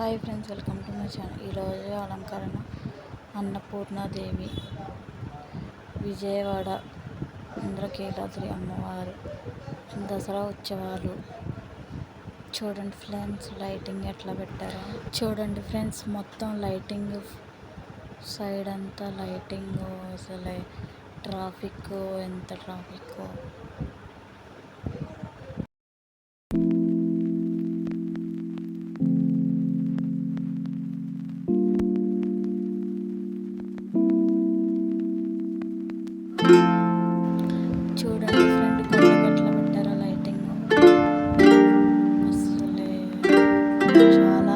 Hi friends welcome to my channel. ఈరోజు అలంకరణ అన్నపూర్ణాదేవి విజయవాడ ఇంద్రకీలాద్రి అమ్మవారు దసరా ఉత్సవాలు. చూడండి ఫ్రెండ్స్ లైటింగ్ ఎట్లా పెట్టారో. చూడండి ఫ్రెండ్స్ మొత్తం లైటింగ్ సైడ్ అంతా లైటింగ్ అసలు ట్రాఫిక్ ఎంత ట్రాఫిక్. చూడండి ఫ్రెండ్ కొండకి ఎట్లా పెట్టారో లైటింగ్? అసలే చాలా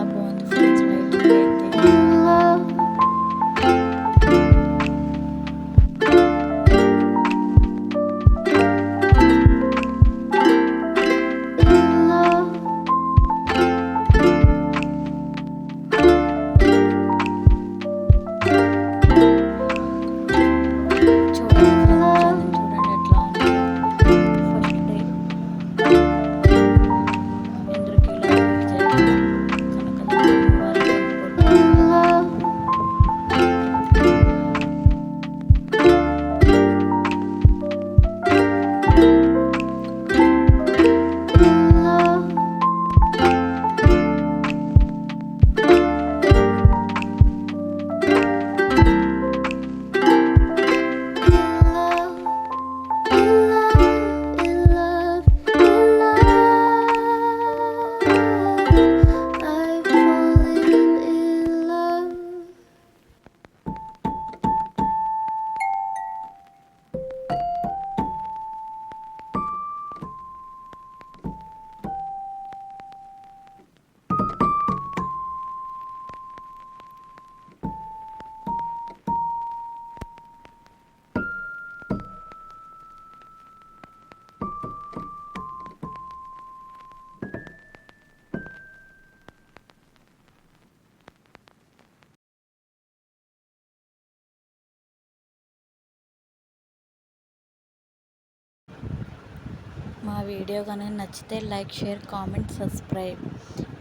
మా వీడియో కానీ నచ్చితే like share comment subscribe.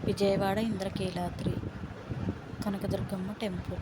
Vijayawada Indrakeeladri. Kanakadurgamma temple.